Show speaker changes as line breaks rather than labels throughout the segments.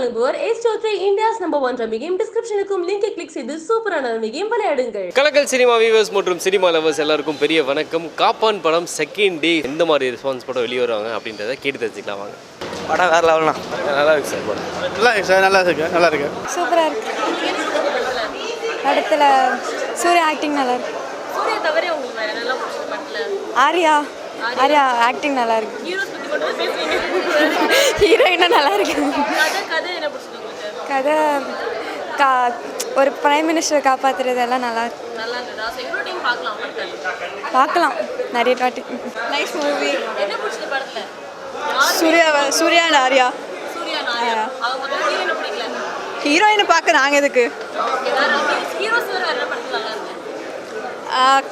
வழங்குவோர் ace Chaudhry India's number one ரமிகையும் டிஸ்கிரிப்ஷனுக்கும் லிங்கை கிளிக் செய்து சூப்பரான ரமிகையும் விளையாடுங்கள்.
கலக்கல் சினிமா வியூவர்ஸ் மற்றும் சினிமா லவர்ஸ் எல்லாருக்கும் பெரிய வணக்கம். காப்பான் படம் செகண்ட் டே எந்த மாதிரி ரெஸ்பான்ஸ் படம் வெளியே வருவாங்க அப்படின்றத கேட்டு தெரிஞ்சுக்கலாம் வாங்க.
படம் வேறு லெவல்ண்ணா
நல்லா இருக்கு சார் படம்.
நல்லா இருக்கு சார் நல்லா இருக்கு நல்லா இருக்கு.
சூப்பராக இருக்கு. படத்தில் சூர்யா ஆக்டிங் நல்லா இருக்கு.
சூர்யா தவிர உங்களுக்கு வேற என்னெல்லாம் பிடிச்ச படத்துல?
ஆர்யா. ஆர்யா. ஆக்டிங் நல்லா இருக்கு. ஹீரோயினும் நல்லா இருக்கு?
கதை கதை என்ன பிடிச்சது உங்களுக்கு?
கதை கா ஒரு பிரைம் மினிஸ்டரை காப்பாற்றுறது எல்லாம் நல்லா
பார்க்கலாம்
நிறைய வாட்டி நைஸ் மூவி
என்ன பிடிச்சது படத்துல?
சூர்யா சூர்யா ஆர்யா.
ஹீரோயினை
பார்க்க நாங்கள் எதுக்கு?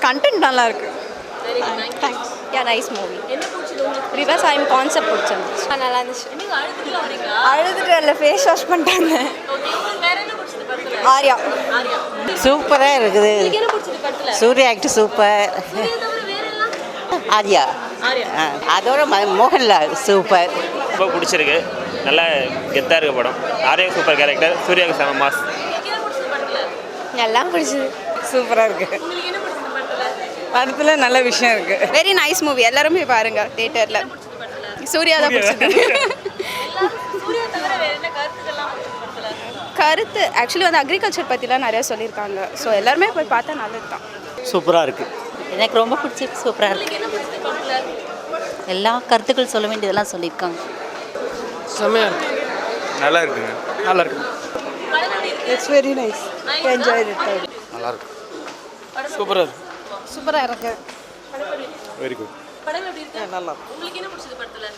கண்டென்ட் நல்லா இருக்கு.
Very good
thanks yeah nice movie
உங்களுக்கு
விவசாயம் கான்செப்ட் பிடிச்சிருந்துச்சு நல்லா இருந்துச்சு.
அழுதுட்டு
இல்லை ஃபேஸ் வாஷ் பண்ணிட்டாங்க. ஆர்யா.
ஆர்யா.
சூப்பராக இருக்குது. Suriya act super. ஆர்யா. அதோட ம- மோகன்லால் சூப்பர்.
ரொம்ப பிடிச்சிருக்கு. நல்ல கெத்தாக இருக்க படம். ஆர்யா சூப்பர் கேரக்டர் சூர்யாவுக்கு செம மாஸ்
நல்லா பிடிச்சது சூப்பராக இருக்கு.
உங்களுக்கு என்ன பிடிச்சது படத்துல
நல்ல விஷயம் இருக்கு. வெரி நைஸ் மூவி எல்லாரும் போய் பாருங்க தியேட்டரில் சூர்யா தான் பிடிச்சது
சூர்யா. தவிர வேற என்ன கருத்துக்கள்லாம் பிடிச்சது படத்துல
கருத்து ஆக்சுவலி வந்து அக்ரிகல்ச்சர் பற்றிலாம் நிறைய சொல்லியிருக்காங்க. ஸோ எல்லாருமே போய் பார்த்தா நல்லது தான்
சூப்பராக இருக்கு.
எனக்கு ரொம்ப பிடிச்சிருக்கு சூப்பராக இருக்கு.
என்ன பிடிச்சது படத்துல
எல்லா கருத்துக்கள் சொல்ல வேண்டியதெல்லாம் சொல்லியிருக்காங்க.
செம்மையாக இருக்கு. நல்லா இருக்குங்க. நல்லா இருக்கு.
It's very nice enjoy it
நல்லா இருக்கு. சூப்பராக இருக்கு.
சூப்பராக இருக்கு.
வெரி குட்
படம் எப்படி இருக்கு?
நல்லா
உங்களுக்கு என்ன பிடிச்சது படத்துல?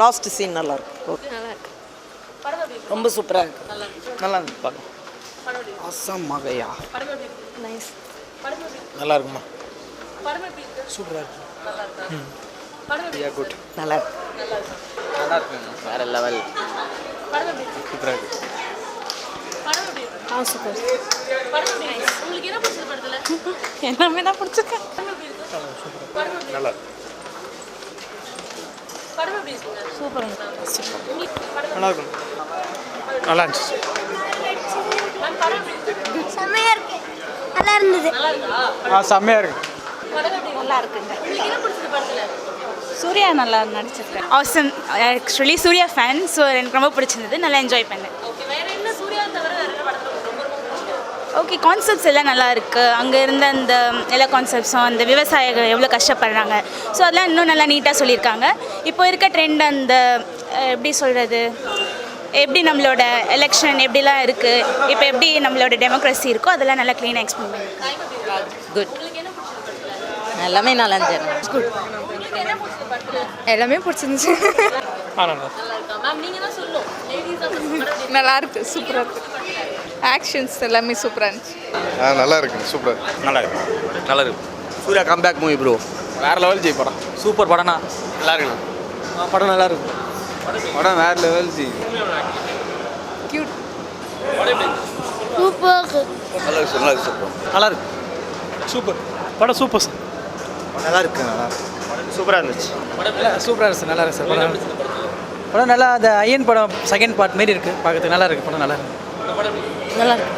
லாஸ்ட் சீன் நல்லா இருக்கு.
நல்லா இருக்கு. படம் எப்படி இருக்கு?
ரொம்ப சூப்பராக இருக்கு.
நல்லா இருக்கு.
நல்லா இருக்கு
படம். எப்படி இருக்கு?
அசாம் மகையா
படம் எப்படி இருக்கு?
நைஸ்
படம் எப்படி இருக்கு?
நல்லா இருக்குமா?
படம் எப்படி இருக்கு?
சூப்பராக இருக்கு.
நல்லா இருக்கா? படம் எப்படி இருக்கு
குட்
நல்லா இருக்கு.
நல்லா இருக்கு?
நல்லா இருக்குங்க வேறு லெவல்
படம் எப்படி இருக்கு?
சூப்பராக இருக்கு
படம் எப்படி இருக்கு.
ஆ சூப்பர்.
உங்களுக்கு என்ன பிடிச்சது படத்துல?
எல்லாமே தான்
நல்லா.
படம் எப்படி இருக்குங்க சூப்பர்.
நல்லா இருக்கும். நல்லா இருந்துச்சு.
மேம் படம் எப்படி இருக்கு?
செம்மையா இருக்கு. நல்லா இருந்தது.
ஆ இருக்கு.
நல்லா இருக்குங்க.
சூர்யா நல்லா நடிச்சிருக்கேன் awesome actually Suriya fan so எனக்கு ரொம்ப பிடிச்சிருந்தது. நல்லா என்ஜாய் பண்ணேன்
ஓகே வேற என்ன சூர்யா தவிர வேற என்ன படத்துல உங்களுக்கு ரொம்ப ரொம்ப பிடிச்சது
ஓகே கான்செப்ட்ஸ் எல்லாம் நல்லா இருக்குது அங்கே இருந்த அந்த எல்லா கான்செப்ட்ஸும் அந்த விவசாயிகள் எவ்வளோ கஷ்டப்படுறாங்க. ஸோ அதெல்லாம் இன்னும் நல்லா நீட்டாக சொல்லியிருக்காங்க. இப்போ இருக்க ட்ரெண்ட் அந்த எப்படி சொல்கிறது எப்படி நம்மளோட எலெக்ஷன் எப்படிலாம் இருக்குது இப்போ எப்படி நம்மளோட டெமோக்ரஸி இருக்கோ அதெல்லாம் நல்லா க்ளீனாக எக்ஸ்பிளைன் பண்ணியிருக்காங்க
குட்
உங்களுக்கு என்ன பிடிச்சது படத்துல
எல்லாமே நல்லா இருந்துச்சு.
உங்களுக்கு என்ன பிடிச்சது படத்துல
எல்லாமே பிடிச்சிருந்துச்சு?
நல்லா
இருக்கு.
சூப்பராக இருக்கு. ஆக்ஷன்ஸ் எல்லாமே சூப்பராக இருந்துச்சு.
நல்லா இருக்குங்க சூப்பர்
நல்லா இருக்கு.
நல்லா இருக்கு. சூர்யா கம்பேக் மூவி ப்ரோ வேறு லெவல் ஜி படம். சூப்பர் படம்ண்ணா நல்லா இருக்குண்ணா. படம் நல்லா இருக்கு. படம் வேறு லெவல் ஜி
நல்லா இருக்கு நல்லா இருக்கு சூப்பர்.
நல்லா இருக்கு. சூப்பர். படம் சூப்பர் சார்
நல்லா இருக்கு நல்லா இருக்கு.
சூப்பராக இருந்துச்சு.
சூப்பராக இருக்கு சார் நல்லா இருக்கு சார் படம் படம் நல்லா அந்த ஐயன் படம் செகண்ட் பார்ட் மாரி இருக்குது பார்க்கறதுக்கு நல்லா இருக்கு படம் நல்லா இருக்கு.
நல்லா இருக்கு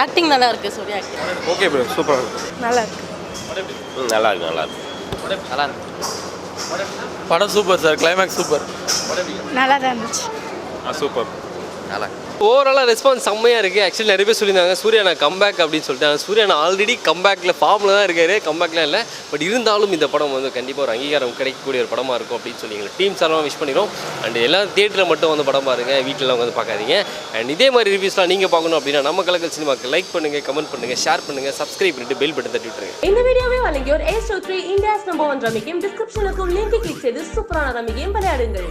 ஆக்டிங் நல்லா இருக்கு சூர்யா ஆக்டிங்
ஓகே ப்ரோ சூப்பராக இருக்கு?
நல்லா இருக்கு
நல்லா இருக்கு? நல்லா இருக்கு.
நல்லா இருக்கு? படம் சூப்பர் சார் கிளைமேக்ஸ் சூப்பர்
நல்லா தான் இருந்துச்சு.
சூப்பர்
நல்லா
ஓவராலாக ரெஸ்பான்ஸ் செம்மையாக இருக்குது ஆக்சுவலி நிறைய பேர் சொல்லியிருந்தாங்க சூர்யா நான் கம்பேக் அப்படின்னு சொல்லிட்டு. ஆனால் சூர்யா நான் ஆல்ரெடி கம்பேக்கில் ஃபார்மில் தான் இருக்காரு. கம்பேக்லாம் இல்லை. பட் இருந்தாலும் இந்த படம் வந்து கண்டிப்பாக ஒரு அங்கீகாரம் கிடைக்கக்கூடிய ஒரு படமாக இருக்கும் அப்படின்னு சொல்லி எங்கள் டீம் சார்பாக விஷ் பண்ணிடுறோம் அண்ட் எல்லாரும் தேட்டரில் மட்டும் வந்து படம் பாருங்கள் வீட்டிலலாம் வந்து பார்க்காதீங்க. அண்ட் இதே மாதிரி ரிவ்யூஸ்லாம் நீங்கள் பார்க்கணும் அப்படின்னா நம்ம கலக்கல் சினிமாக்கு லைக் பண்ணுங்கள் கமெண்ட் பண்ணுங்கள் ஷேர் பண்ணுங்கள் சப்ஸ்கிரைப் பண்ணிட்டு பெல் பட்டன் தட்டி விட்டுருங்க.
இந்த வீடியோவை வழங்கியோர் ace Chaudhry India's number one ரமிகையும் டிஸ்கிரிப்ஷனுக்கும் லிங்க் கிளிக் செய்து சூப்பரான ரமிகையும் விளையாடுங்கள்.